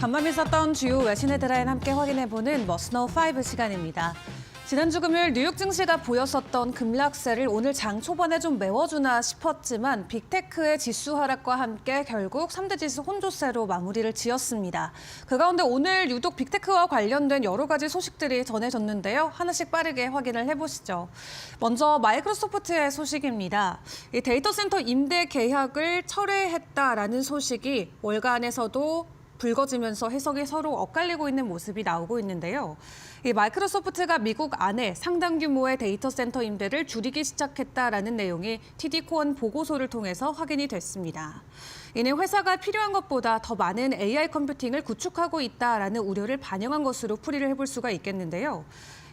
간밤에 있었던 주요 외신 헤드라인 함께 확인해보는 머스너 5 시간입니다. 지난주 금요일 뉴욕 증시가 보였었던 급락세를 오늘 장 초반에 좀 메워주나 싶었지만 빅테크의 지수 하락과 함께 결국 3대 지수 혼조세로 마무리를 지었습니다. 그 가운데 오늘 유독 빅테크와 관련된 여러 가지 소식들이 전해졌는데요. 하나씩 빠르게 확인을 해보시죠. 먼저 마이크로소프트의 소식입니다. 이 데이터 센터 임대 계약을 철회했다라는 소식이 월간에서도 불거지면서 해석이 서로 엇갈리고 있는 모습이 나오고 있는데요. 이 마이크로소프트가 미국 안에 상당 규모의 데이터 센터 임대를 줄이기 시작했다라는 내용이 TD코원 보고서를 통해서 확인이 됐습니다. 이는 회사가 필요한 것보다 더 많은 AI 컴퓨팅을 구축하고 있다라는 우려를 반영한 것으로 풀이를 해볼 수가 있겠는데요.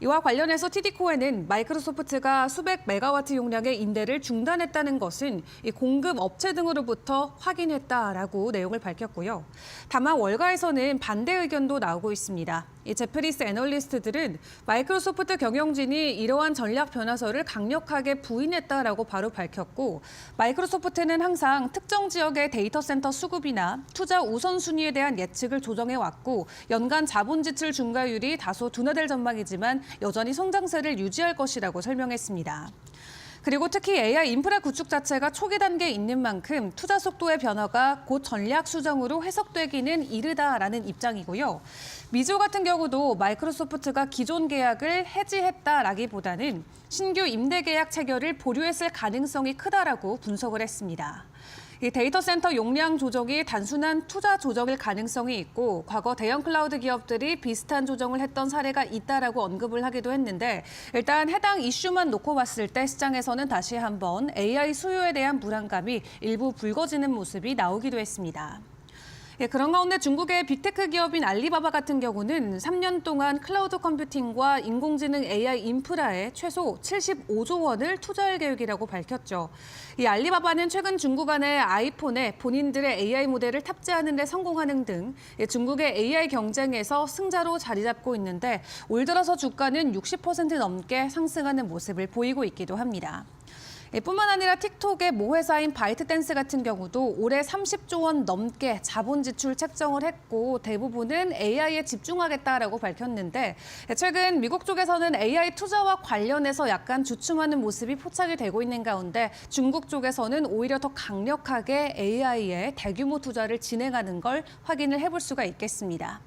이와 관련해서 TD코에는 마이크로소프트가 수백 메가와트 용량의 임대를 중단했다는 것은 이 공급 업체 등으로부터 확인했다라고 내용을 밝혔고요. 다만 월가에서는 반대 의견도 나오고 있습니다. 이 제프리스 애널리스트들은 마이크로소프트 경영진이 이러한 전략 변화서를 강력하게 부인했다라고 바로 밝혔고 마이크로소프트는 항상 특정 지역의 데이터 센터 수급이나 투자 우선순위에 대한 예측을 조정해 왔고 연간 자본 지출 증가율이 다소 둔화될 전망이지만 여전히 성장세를 유지할 것이라고 설명했습니다. 그리고 특히 AI 인프라 구축 자체가 초기 단계에 있는 만큼 투자 속도의 변화가 곧 전략 수정으로 해석되기는 이르다라는 입장이고요. 미조 같은 경우도 마이크로소프트가 기존 계약을 해지했다라기보다는 신규 임대 계약 체결을 보류했을 가능성이 크다라고 분석을 했습니다. 이 데이터 센터 용량 조정이 단순한 투자 조정일 가능성이 있고 과거 대형 클라우드 기업들이 비슷한 조정을 했던 사례가 있다라고 언급을 하기도 했는데 일단 해당 이슈만 놓고 봤을 때 시장에서는 다시 한번 AI 수요에 대한 불안감이 일부 불거지는 모습이 나오기도 했습니다. 예, 그런 가운데 중국의 빅테크 기업인 알리바바 같은 경우는 3년 동안 클라우드 컴퓨팅과 인공지능 AI 인프라에 최소 75조 원을 투자할 계획이라고 밝혔죠. 이 알리바바는 최근 중국 안의 아이폰에 본인들의 AI 모델을 탑재하는 데 성공하는 등 예, 중국의 AI 경쟁에서 승자로 자리 잡고 있는데 올 들어서 주가는 60% 넘게 상승하는 모습을 보이고 있기도 합니다. 예, 뿐만 아니라 틱톡의 모회사인 바이트댄스 같은 경우도 올해 30조 원 넘게 자본 지출 책정을 했고 대부분은 AI에 집중하겠다라고 밝혔는데 예, 최근 미국 쪽에서는 AI 투자와 관련해서 약간 주춤하는 모습이 포착이 되고 있는 가운데 중국 쪽에서는 오히려 더 강력하게 AI에 대규모 투자를 진행하는 걸 확인을 해볼 수가 있겠습니다.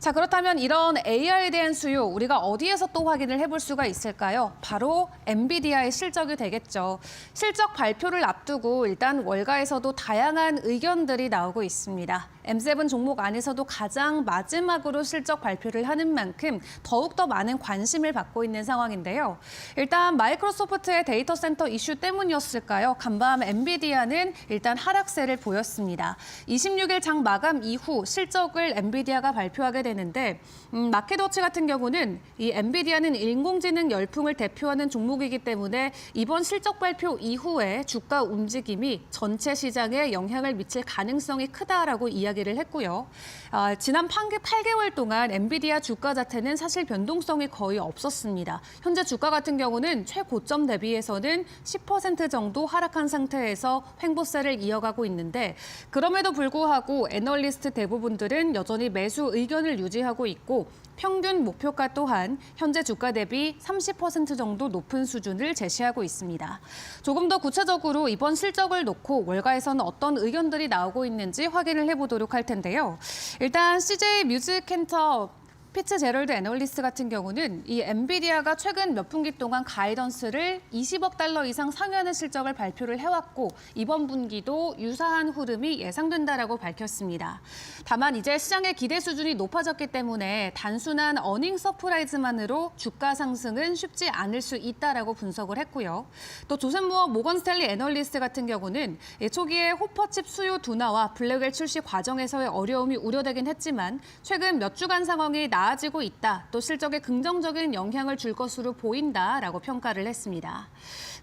자, 그렇다면 이런 AI에 대한 수요, 우리가 어디에서 또 확인을 해볼 수가 있을까요? 바로 엔비디아의 실적이 되겠죠. 실적 발표를 앞두고 일단 월가에서도 다양한 의견들이 나오고 있습니다. M7 종목 안에서도 가장 마지막으로 실적 발표를 하는 만큼 더욱더 많은 관심을 받고 있는 상황인데요. 일단 마이크로소프트의 데이터 센터 이슈 때문이었을까요? 간밤 엔비디아는 일단 하락세를 보였습니다. 26일 장 마감 이후 실적을 엔비디아가 발표하게 되는데 음, 마켓워치 같은 경우는 이 엔비디아는 인공지능 열풍을 대표하는 종목이기 때문에 이번 실적 발표 이후에 주가 움직임이 전체 시장에 영향을 미칠 가능성이 크다라고 이야기 를 했고요. 아, 지난 8개월 동안 엔비디아 주가 자체는 사실 변동성이 거의 없었습니다. 현재 주가 같은 경우는 최고점 대비해서는 10% 정도 하락한 상태에서 횡보세를 이어가고 있는데 그럼에도 불구하고 애널리스트 대부분들은 여전히 매수 의견을 유지하고 있고 평균 목표가 또한 현재 주가 대비 30% 정도 높은 수준을 제시하고 있습니다. 조금 더 구체적으로 이번 실적을 놓고 월가에서는 어떤 의견들이 나오고 있는지 확인을 해보도록 할 텐데요. 일단 CJ 뮤직센터 피츠 제럴드 애널리스트 같은 경우는 이 엔비디아가 최근 몇 분기 동안 가이던스를 20억 달러 이상 상회하는 실적을 발표를 해왔고 이번 분기도 유사한 흐름이 예상된다라고 밝혔습니다. 다만 이제 시장의 기대 수준이 높아졌기 때문에 단순한 어닝 서프라이즈만으로 주가 상승은 쉽지 않을 수 있다라고 분석을 했고요. 또 조센무어 모건 스탠리 애널리스트 같은 경우는 초기에 호퍼칩 수요 둔화와 블랙웰 출시 과정에서의 어려움이 우려되긴 했지만 최근 몇 주간 상황이 나 아지고 있다. 또 실적에 긍정적인 영향을 줄 것으로 보인다라고 평가를 했습니다.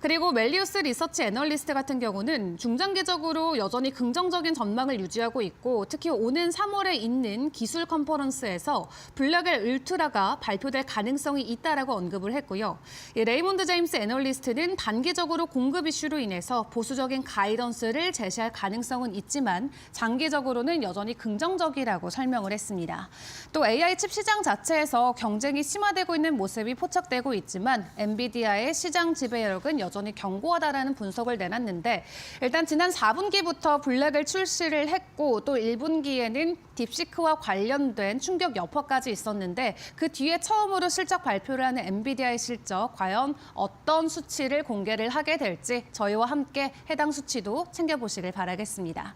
그리고 멜리우스 리서치 애널리스트 같은 경우는 중장기적으로 여전히 긍정적인 전망을 유지하고 있고 특히 오는 3월에 있는 기술 컨퍼런스에서 블랙엘 울트라가 발표될 가능성이 있다라고 언급을 했고요. 이 레이몬드 제임스 애널리스트는 단기적으로 공급 이슈로 인해서 보수적인 가이던스를 제시할 가능성은 있지만 장기적으로는 여전히 긍정적이라고 설명을 했습니다. 또 AI 칩 시장 자체에서 경쟁이 심화되고 있는 모습이 포착되고 있지만 엔비디아의 시장 지배력은 여전히 견고하다라는 분석을 내놨는데 일단 지난 4분기부터 블랙을 출시를 했고 또 1분기에는 딥시크와 관련된 충격 여파까지 있었는데 그 뒤에 처음으로 실적 발표를 하는 엔비디아의 실적 과연 어떤 수치를 공개를 하게 될지 저희와 함께 해당 수치도 챙겨보시길 바라겠습니다.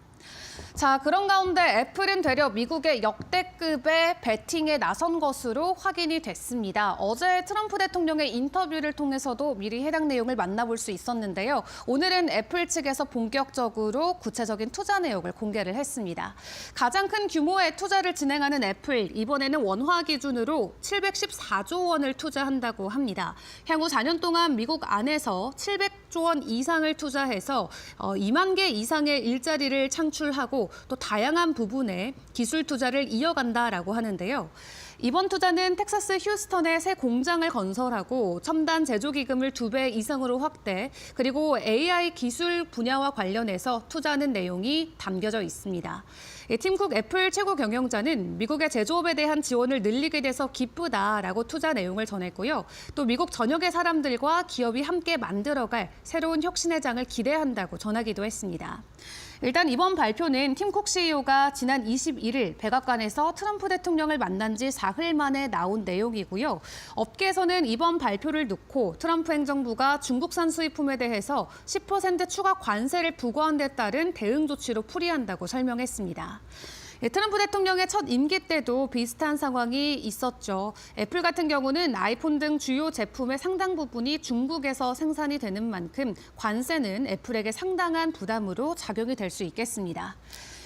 자, 그런 가운데 애플은 되려 미국의 역대급의 베팅에 나선 것으로 확인이 됐습니다. 어제 트럼프 대통령의 인터뷰를 통해서도 미리 해당 내용을 만나볼 수 있었는데요. 오늘은 애플 측에서 본격적으로 구체적인 투자 내역을 공개를 했습니다. 가장 큰 규모의 투자를 진행하는 애플, 이번에는 원화 기준으로 714조 원을 투자한다고 합니다. 향후 4년 동안 미국 안에서 700조 원 이상을 투자해서 어, 2만 개 이상의 일자리를 창출하고 또 다양한 부분에 기술 투자를 이어간다라고 하는데요. 이번 투자는 텍사스 휴스턴에 새 공장을 건설하고 첨단 제조 기금을 두 배 이상으로 확대, 그리고 AI 기술 분야와 관련해서 투자하는 내용이 담겨져 있습니다. 팀쿡 애플 최고 경영자는 미국의 제조업에 대한 지원을 늘리게 돼서 기쁘다라고 투자 내용을 전했고요. 또 미국 전역의 사람들과 기업이 함께 만들어갈 새로운 혁신의 장을 기대한다고 전하기도 했습니다. 일단 이번 발표는 팀쿡 CEO가 지난 21일 백악관에서 트럼프 대통령을 만난 지 사흘 만에 나온 내용이고요. 업계에서는 이번 발표를 놓고 트럼프 행정부가 중국산 수입품에 대해서 10% 추가 관세를 부과한 데 따른 대응 조치로 풀이한다고 설명했습니다. 예, 트럼프 대통령의 첫 임기 때도 비슷한 상황이 있었죠. 애플 같은 경우는 아이폰 등 주요 제품의 상당 부분이 중국에서 생산이 되는 만큼 관세는 애플에게 상당한 부담으로 작용이 될 수 있겠습니다.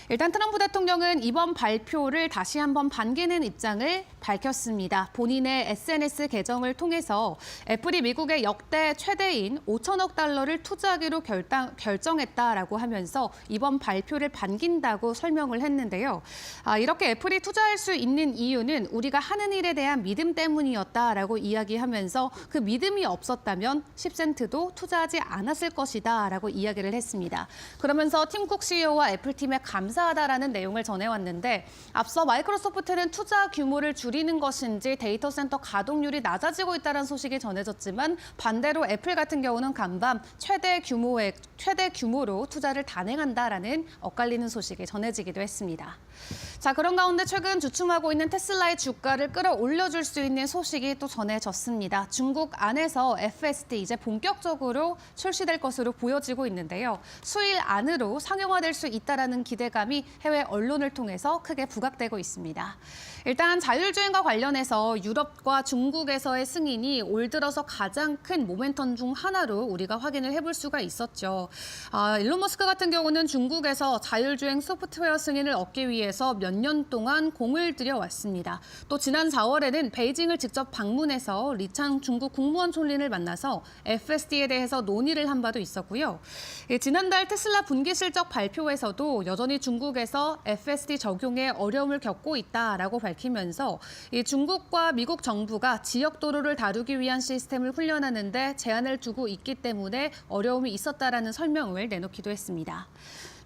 일단 트럼프 대통령은 이번 발표를 다시 한번 반기는 입장을 밝혔습니다. 본인의 SNS 계정을 통해서 애플이 미국의 역대 최대인 5천억 달러를 투자하기로 결당, 결정했다라고 하면서 이번 발표를 반긴다고 설명을 했는데요. 아, 이렇게 애플이 투자할 수 있는 이유는 우리가 하는 일에 대한 믿음 때문이었다라고 이야기하면서 그 믿음이 없었다면 10센트도 투자하지 않았을 것이다라고 이야기를 했습니다. 그러면서 팀쿡 CEO와 애플팀에 감사 하다라는 내용을 전해왔는데 앞서 마이크로소프트는 투자 규모를 줄이는 것인지 데이터 센터 가동률이 낮아지고 있다는 소식이 전해졌지만 반대로 애플 같은 경우는 간밤 최대 규모의 최대 규모로 투자를 단행한다라는 엇갈리는 소식이 전해지기도 했습니다. 자, 그런 가운데 최근 주춤하고 있는 테슬라의 주가를 끌어올려줄 수 있는 소식이 또 전해졌습니다. 중국 안에서 FSD 이제 본격적으로 출시될 것으로 보여지고 있는데요. 수일 안으로 상용화될 수 있다라는 기대감이 해외 언론을 통해서 크게 부각되고 있습니다. 일단 자율주행과 관련해서 유럽과 중국에서의 승인이 올 들어서 가장 큰 모멘텀 중 하나로 우리가 확인을 해볼 수가 있었죠. 아, 일론 머스크 같은 경우는 중국에서 자율주행 소프트웨어 승인을 얻기 위해서 몇 년 동안 공을 들여왔습니다. 또 지난 4월에는 베이징을 직접 방문해서 리창 중국 국무원 총리를 만나서 FSD에 대해서 논의를 한 바도 있었고요. 예, 지난달 테슬라 분기 실적 발표에서도 여전히 중국 에서 FSD 적용에 어려움을 겪고 있다라고 밝히면서 이 중국과 미국 정부가 지역 도로를 다루기 위한 시스템을 훈련하는데 제한을 두고 있기 때문에 어려움이 있었다라는 설명을 내놓기도 했습니다.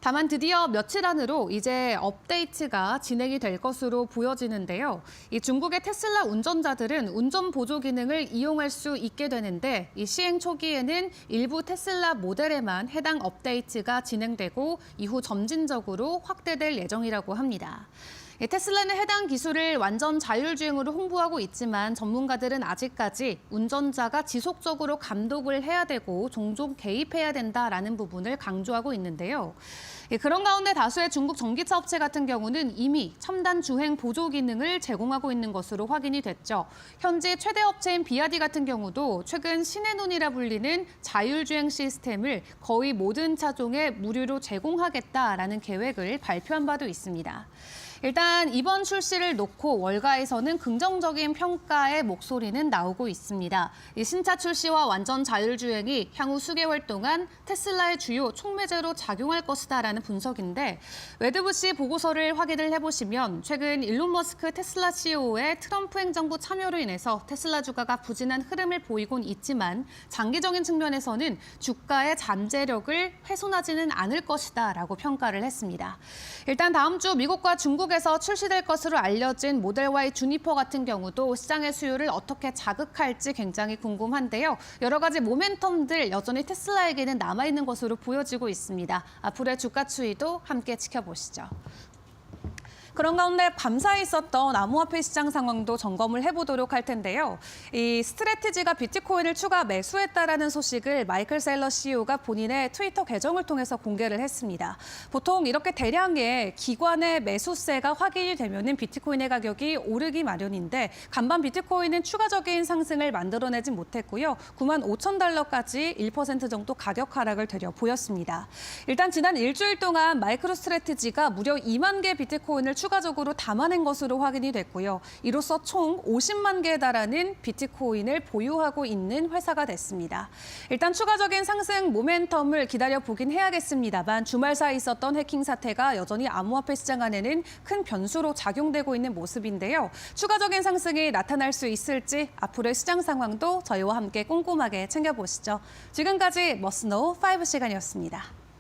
다만 드디어 며칠 안으로 이제 업데이트가 진행이 될 것으로 보여지는데요. 이 중국의 테슬라 운전자들은 운전 보조 기능을 이용할 수 있게 되는데 이 시행 초기에는 일부 테슬라 모델에만 해당 업데이트가 진행되고 이후 점진적으로 확대될 예정이라고 합니다. 예, 테슬라는 해당 기술을 완전 자율주행으로 홍보하고 있지만 전문가들은 아직까지 운전자가 지속적으로 감독을 해야 되고 종종 개입해야 된다라는 부분을 강조하고 있는데요. 예, 그런 가운데 다수의 중국 전기차 업체 같은 경우는 이미 첨단 주행 보조 기능을 제공하고 있는 것으로 확인이 됐죠. 현재 최대 업체인 비아디 같은 경우도 최근 신의 눈이라 불리는 자율주행 시스템을 거의 모든 차종에 무료로 제공하겠다라는 계획을 발표한 바도 있습니다. 일단 이번 출시를 놓고 월가에서는 긍정적인 평가의 목소리는 나오고 있습니다. 이 신차 출시와 완전 자율주행이 향후 수개월 동안 테슬라의 주요 촉매제로 작용할 것이다라는 분석인데 웨드부시 보고서를 확인을 해보시면 최근 일론 머스크 테슬라 CEO의 트럼프 행정부 참여로 인해서 테슬라 주가가 부진한 흐름을 보이곤 있지만 장기적인 측면에서는 주가의 잠재력을 훼손하지는 않을 것이다라고 평가를 했습니다. 일단 다음 주 미국과 중국에서 출시될 것으로 알려진 모델 Y 주니퍼 같은 경우도 시장의 수요를 어떻게 자극할지 굉장히 궁금한데요. 여러 가지 모멘텀들 여전히 테슬라에게는 남아있는 것으로 보여지고 있습니다. 앞으로의 주가 추이도 함께 지켜보시죠. 그런 가운데 밤사이 있었던 암호화폐 시장 상황도 점검을 해보도록 할 텐데요. 이 스트레티지가 비트코인을 추가 매수했다라는 소식을 마이클 셀러 CEO가 본인의 트위터 계정을 통해서 공개를 했습니다. 보통 이렇게 대량의 기관의 매수세가 확인이 되면은 비트코인의 가격이 오르기 마련인데 간밤 비트코인은 추가적인 상승을 만들어내지 못했고요. 9만 5천 달러까지 1% 정도 가격 하락을 되려 보였습니다. 일단 지난 일주일 동안 마이크로 스트레티지가 무려 2만 개 비트코인을 추가적으로 담아낸 것으로 확인이 됐고요. 이로써 총 50만 개에 달하는 비트코인을 보유하고 있는 회사가 됐습니다. 일단 추가적인 상승 모멘텀을 기다려 보긴 해야겠습니다만 주말 사이 있었던 해킹 사태가 여전히 암호화폐 시장 안에는 큰 변수로 작용되고 있는 모습인데요. 추가적인 상승이 나타날 수 있을지 앞으로의 시장 상황도 저희와 함께 꼼꼼하게 챙겨보시죠. 지금까지 머스노우 5 시간이었습니다.